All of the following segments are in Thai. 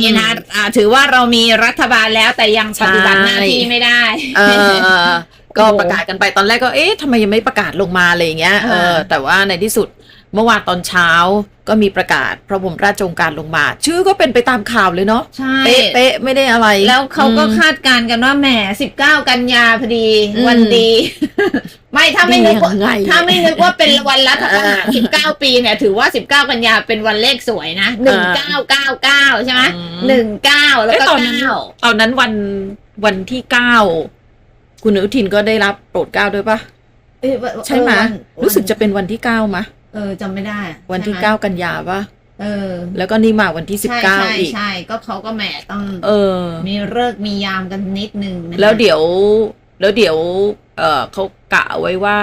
นี่นะอ่าถือว่าเรามีรัฐบาลแล้วแต่ยังปฏิบัติหน้าที่ไม่ได้ เออก็ประกาศกันไปตอนแรกก็เอ๊ะทำไมยังไม่ประกาศลงมาอะไรอย่างเงี้ยเอออ่าแต่ว่าในที่สุด เมื่อวานตอนเช้าก็มีประกาศพระบรมราชโองการลงมา ชื่อก็เป็นไปตามข่าวเลยเนาะใช่เป๊ะเป๊ะไม่ได้อะไร แล้วเขาก็อืมคาดการณ์กันว่าแหมสิบเก้ากันยาพอดีอืมวันดี ไม่ถ้าไม่นึกว่าดียังไงถ้าไม่นึกว่าเป็นวันรัฐประหารเออสิบเก้าปีเนี่ย ถือว่าสิบเก้ากันยาเป็นวันเลขสวยนะหนึ่งเก้าเก้าเก้าใช่ไหมอืมหนึ่งเก้าแล้วเอ๊ะก็ตอนนั้นเก้าตอนนั้นวันวันที่เก้าคุณอนุทินก็ได้รับโปรดเกล้าด้วยปะเอ้ยใช่ไหมเออวันรู้สึกจะเป็นวันที่เก้ามะ เออจำไม่ได้อะวันที่ใช่ไหมเก้ากันยาปะเออแล้วก็นี่มาวันที่สิบใช่เก้าใช่อีก ใช่ก็เขาก็แหมต้องเออ มีเลิกษ์มียามกันนิดนึงนะคะแล้วเดี๋ยว แล้วเดี๋ยว เออเขากะไว้ว่า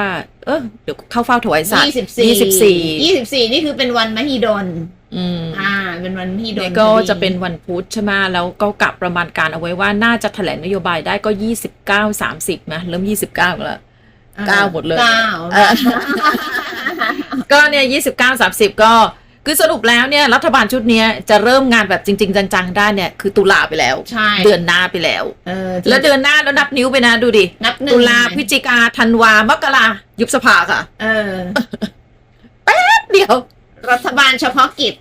เออเดี๋ยวเข้าเฝ้าถวายสัตว์ยี่สิบสี่ยี่สิบสี่ยี่สิบสี่นี่คือเป็นวันมหิดลอืมอ่า เป็นวันมหิดลนี่ก็พอดีจะเป็นวันพุธใช่ไหมแล้วก็กะประมาณการเอาไว้ว่าน่าจะแถลงนโยบายได้ก็ยี่สิบเก้าสามสิบนะเริ่มยี่สิบเก้าแล้ว อ่เก้าหมดเลยเก้า เออ ก็เนี่ยยี่สิบเก้าสามสิบก็คือสรุปแล้วเนี่ยรัฐบาลชุดเนี้ยจะเริ่มงานแบบจริง ๆ จังๆได้เนี่ยคือตุลาไปแล้ว ใช่ เดือนหน้าไปแล้ว เออแล้วเดือนหน้าแล้วนับนิ้วไปนะดูดิ นับหนึ่งตุลาพฤศจิกาธันวามกรายุบสภาค่ะ เออเดียว รัฐบาลเฉพาะกิจ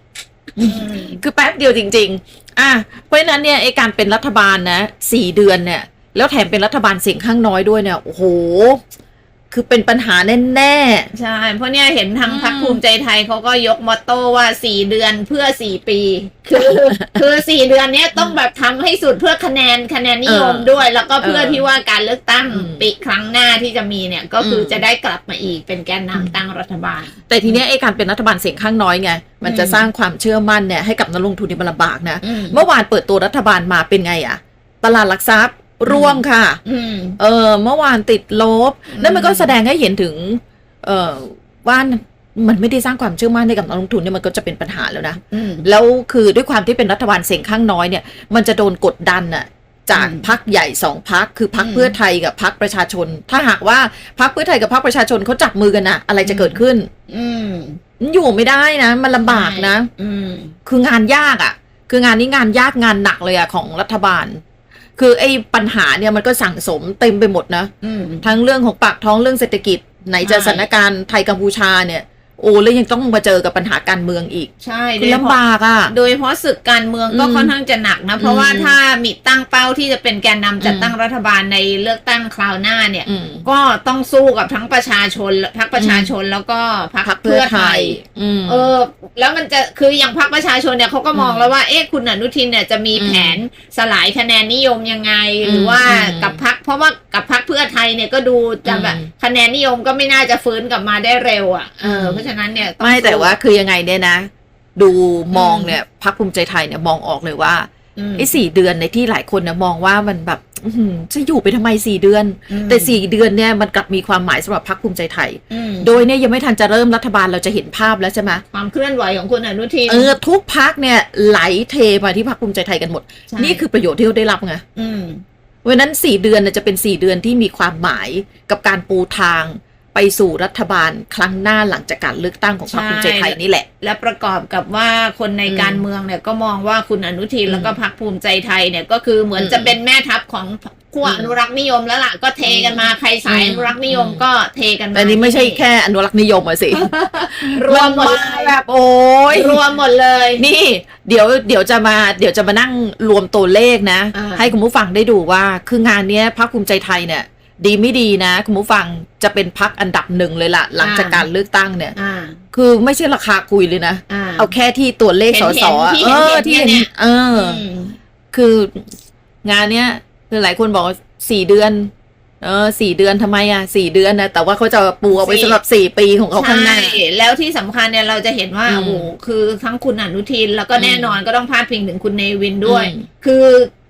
อืมคือแป๊บเดียวจริง ๆ อะเพราะฉะนั้นเนี่ยไอการเป็นรัฐบาลนะสี่เดือนเนี่ย แล้วแถมเป็นรัฐบาลเสียงข้างน้อยด้วยเนี่ย โอ้โห คือเป็นปัญหาแน่ใช่ เพราะเนี่ยเห็นทางอืมพรรคภูมิใจไทยเขาก็ยกมอตโต้ว่าสี่เดือนเพื่อสี่ปี คือ คือสี่เดือนเนี้ยต้องแบบทำให้สุดเพื่อคะแนนคะแนนนิยมเออด้วย แล้วก็เพื่อเออที่ว่าการเลือกตั้งอืมปีครั้งหน้าที่จะมีเนี่ยก็คืออมจะได้กลับมาอีกเป็นแกนนำตั้งรัฐบาลๆแต่ทีเนี้ยไอการเป็นรัฐบาลเสียงข้างน้อยไงมันจะอืมสร้างความเชื่อมั่นเนี่ยให้กับนักลงทุนที่มันลำบากนะอืมเมื่อวานเปิดตัวรัฐบาลมาเป็นไงอะตลาดหลักทรัพย์ ร่วงค่ะอืมเออ เมื่อวานติดลบอืมนั่นมันก็แสดงให้เห็นถึง เออว่ามันไม่ได้สร้างความเชื่อมั่นให้กับนักลงทุนเนี่ยมันก็จะเป็นปัญหาแล้วนะอืมแล้วคือด้วยความที่เป็นรัฐบาลเสียงข้างน้อยเนี่ย มันจะโดนกดดันน่ะจากอืมพักใหญ่สองพักคือพักอืมเพื่อไทยกับพักประชาชน ถ้าหากว่าพักเพื่อไทยกับพักประชาชนเขาจับมือกันนะอะไรจะเกิดขึ้น อืมมันอยู่ไม่ได้นะ มันลำบากนะ อืมคืองานยากอะ่ะ คืองานนี้งานยากงานหนักเลยอะ่ะของรัฐบาล คือไอ้ปัญหาเนี่ยมันก็สั่งสมเต็มไปหมดนะอืมทั้งเรื่องของปากท้องเรื่องเศรษฐกิจไหนจะใช่สถานการณ์ไทยกัมพูชาเนี่ย โอ้แล้วยังต้องมาเจอกับปัญหาการเมืองอีกใช่โดคืยอเฉพาะลำบากอะ โดยเฉพาะศึกการเมืองก็อืมค่อนข้างจะหนักนะ เพราะว่าอืมถ้ามีตั้งเป้าที่จะเป็นแกนนำจัดอืมตั้งรัฐบาลในเลือกตั้งคราวหน้าเนี่ยอืมก็ต้องสู้กับทั้งประชาชนพรรคประชาชนแล้วก็พรรพรรคคเพื่เพื่ออไทไทยยอืมเออ แล้วมันจะคืออย่างพรรคประชาชนเนี่ยเขาก็มองอืมแล้วว่าเอ๊ะคุณอนุทินเนี่ยจะมีอืมแผนสลายคะแนนนิยมยังไงอืมหรือว่าอืมกับพรรคเพราะว่ากับพรรคเพื่อไทยเนี่ยก็ดูจะแบบอืมคะแนนนิยมก็ไม่น่าจะฟื้นกลับมาได้เร็วอะเอออืมเพราะฉะนั้นเนี่ยองไม่แต่สู้ว่าคือยังไงเนี่ยนะ ดูมองอืมเนี่ยพักภูมิใจไทยเนี่ยมองออกเลยว่าอืมไอ้สี่เดือนในที่หลายคนเนี่ยมองว่ามันแบบอื้อหือจะอยู่ไปทำไมสี่เดือนอืมแต่สี่เดือนเนี่ยมันกลับมีความหมายสำหรับพักภูมิใจไทยอืมโดยเนี่ยยังไม่ทันจะเริ่มรัฐบาลเราจะเห็นภาพแล้วใช่ไหมความเคลื่อนไหวของคุณอนุทินเออทุกพักเนี่ยไหลเทมาที่พักภูมิใจไทยกันหมดใช่นี่คือประโยชน์ที่เขาได้รับไงอืมเพราะฉะนั้นสี่เดือนเนี่ยจะเป็นสี่เดือนที่มีความหมายกับการปูทาง ไปสู่รัฐบาลครั้งหน้าหลังจากการเลือกตั้งของพรรคภูมิใจไทยนี่แหละ และประกอบกับว่าคนในอืมการเมืองเนี่ยก็มองว่าคุณอนุทินอืมแล้วก็พรรคภูมิใจไทยเนี่ยก็คือเหมือนอืมจะเป็นแม่ทัพของขั้วอืมอนุรักษ์นิยมแล้วล่ะก็เทกันมาใครสายอืมอนุรักษ์นิยมอืมก็เทกันมาแต่นี่ไม่ใช่แค่อนุรักษ์นิยมอะสิ รวมหมดนเลมายแบบโอ้ยรวมหมดเลย นี่ เดี๋ยวเดี๋ยวจะมาเดี๋ยวจะมานั่งรวมตัวเลขนะอ่าให้คุณผู้ฟังได้ดูว่าคืองานเนี้ยพรรคภูมิใจไทยเนี่ย ดีไม่ดีนะ คุณผู้ฟังจะเป็นพักอันดับหนึ่งเลยล่ะ หลังจากการเลือกตั้งเนี่ยอ่าคือไม่ใช่ราคาคุยเลยนะอ่าเอาแค่ที่ตัวเลขเห็สนสอะที่เอเห็นอที่เห็นเนี่ยเอออมคืองานเนี้ยคือหลายคนบอกว่าสี่เดือน เออสี่เดือนทำไมอะสี่เดือนนะแต่ว่าเขาจะปูเอาไว้สี่สำหรับสี่ปีของเขาข้างหน้าใช่แล้วที่สำคัญเนี่ยเราจะเห็นว่าอืมโอ้โหคือทั้งคุณอนุทินแล้วก็แน่นอนก็ต้องพาดพิงถึงคุณเนวินด้วยอืมคือ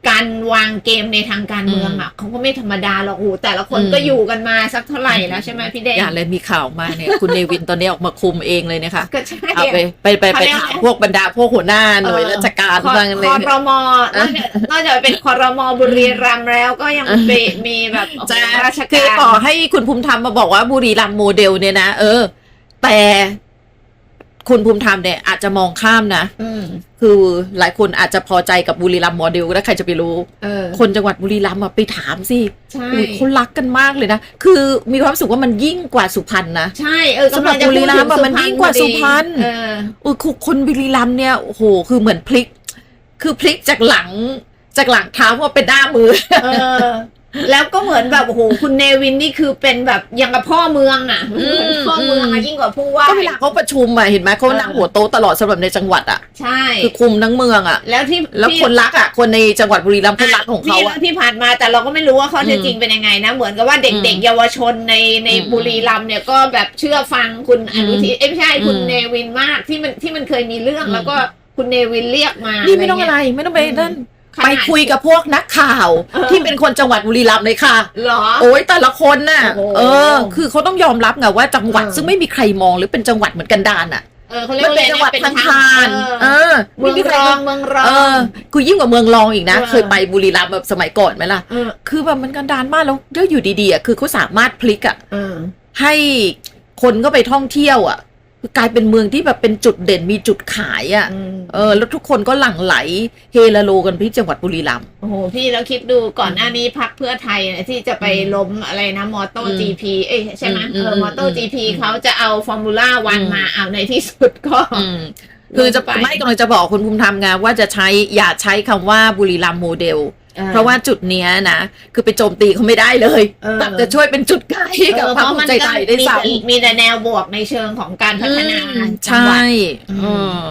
การวางเกมในทางการเมืองอะเขาก็ไม่ธรรมดาหรอกโอ้โหแต่ละคนอืมก็อยู่กันมาสักเท่าไหร่แล้วใช่ไหมพี่เด้งอย่าเลยมีข่าวมาเนี่ยคุณเนวินตอนนี้ออกมาคุมเองเลยนะคะก็ใช่เอาไปไปไปไปถามพวกบรรดาพวกหัวหน้าหน่วยราชการคอบ้างเลยคอรมอนอกจากนอกจากเป็นคอรมอบุรีรัมย์แล้วก็ยังมีมีแบบโอ้โหจะราชคือการต่อให้คุณภูมิธรรมมาบอกว่าบุรีรัมย์โมเดลเนี่ยนะเออแต่ คุณภูมิธรรมเนี่ยอาจจะมองข้ามนะอืมคือหลายคนอาจจะพอใจกับบุรีรัมย์โมเดลก็ได้ใครจะไปรู้เออคนจังหวัดบุรีรัมย์อะไปถามสิใช่อุ๊ยเขารักกันมากเลยนะ คือมีความรู้สึกว่ามันยิ่งกว่าสุพรรณนะใช่เออสำหรับกำลังจะบุรีรัมย์อะพูดถึมันยิ่งกว่าสุพรรณเออโอ้ยคือคนบุรีรัมย์เนี่ยโอ้โหคือเหมือนพลิก คือพลิกจากหลังจากหลังเท้าว่าเป็นหน้ามือเออ แล้วก็เหมือนแบบโอ้โหคุณเนวินนี่คือเป็นแบบยังกับพ่อเมืองอะอืมเหมือนพ่อเมืองอือะมยิ่งกว่าผู้ว่าก็เวลาเขาประชุมอะเห็นไหมเขานั่งหัวโต๊ะตลอดสำหรับในจังหวัดอะใช่คือคุมทั้งเมืองอะแล้วที่แล้วที่คนรักอะคนในจังหวัดบุรีรัมย์เขารักของเขาที่อะที่ผ่านมาแต่เราก็ไม่รู้ว่าข้อเท็จอืมจริงเป็นยังไงนะ เหมือนกับว่าเด็กอืมๆเยาวชนในในอืมบุรีรัมย์เนี่ยก็แบบเชื่อฟังคุณอนุทินเอ้ยไม่ใช่คุณอืมเนวินมากที่มันที่มันเคยมีเรื่องอืมแล้วก็คุณเนวินเรียกมานี่ไม่ต้องเงี้อะไรไม่ต้องไปอืมนั่นขนาด ไปคุยกับพวกนักข่าวเออที่เป็นคนจังหวัดบุรีรัมย์เลยค่ะเหรอโอ้ยแต่ละคนน่ะโอ้โหเออ คือเขาต้องยอมรับไงว่าจังหวัดเออซึ่งไม่มีใครมองหรือเป็นจังหวัดเหมือนกันดานอะเออเขาเรียกมันว่าเป็นจังหวัดอะไรทางนะทานเอเอออเมืองไใครองมเมืองรอเองอคือยิ่งกว่าเมืองรองอีกนะเออเคยไปบุรีรัมย์แบบสมัยก่อนไหมล่ะเออคือแบบมันกันดานมากแล้วแล้วอยู่ดีๆอะคือเขาสามารถพลิกอะเออให้คนก็ไปท่องเที่ยวอะคือ กลายเป็นเมืองที่แบบเป็นจุดเด่นมีจุดขายอะอืมเออ แล้วทุกคนก็หลั่งไหลเฮลาโลกันที่จังหวัดบุรีรัมย์โอ้โหพี่แล้วคิดดูก่อนหน้านี้พักเพื่อไทยเนี่ยที่จะไปล้มอะไรนะมอเตออืร์มจีพีเอ้ยใช่ไหมอืมเอออืมมอเตอร์จีพีอืมเขาจะเอาฟอร์มูล่าวันอืมมาเอาในที่สุดก็อืมคือจะลงไปไม่กำลังจะบอกคุณภูมิธรรมไงว่าจะใช้อย่าใช้คำว่าบุรีรัมย์โมเดลออ เพราะว่าจุดเนี้ยนะ คือไปโจมตีเขาไม่ได้เลยเออแต่จะช่วยเป็นจุดขายให้กับเออพรรคภูมิใจไทยได้มีซ้แต่มีแต่แนวบวกในเชิงของการำพัฒนาอืมจังหใช่วัดอืมเออ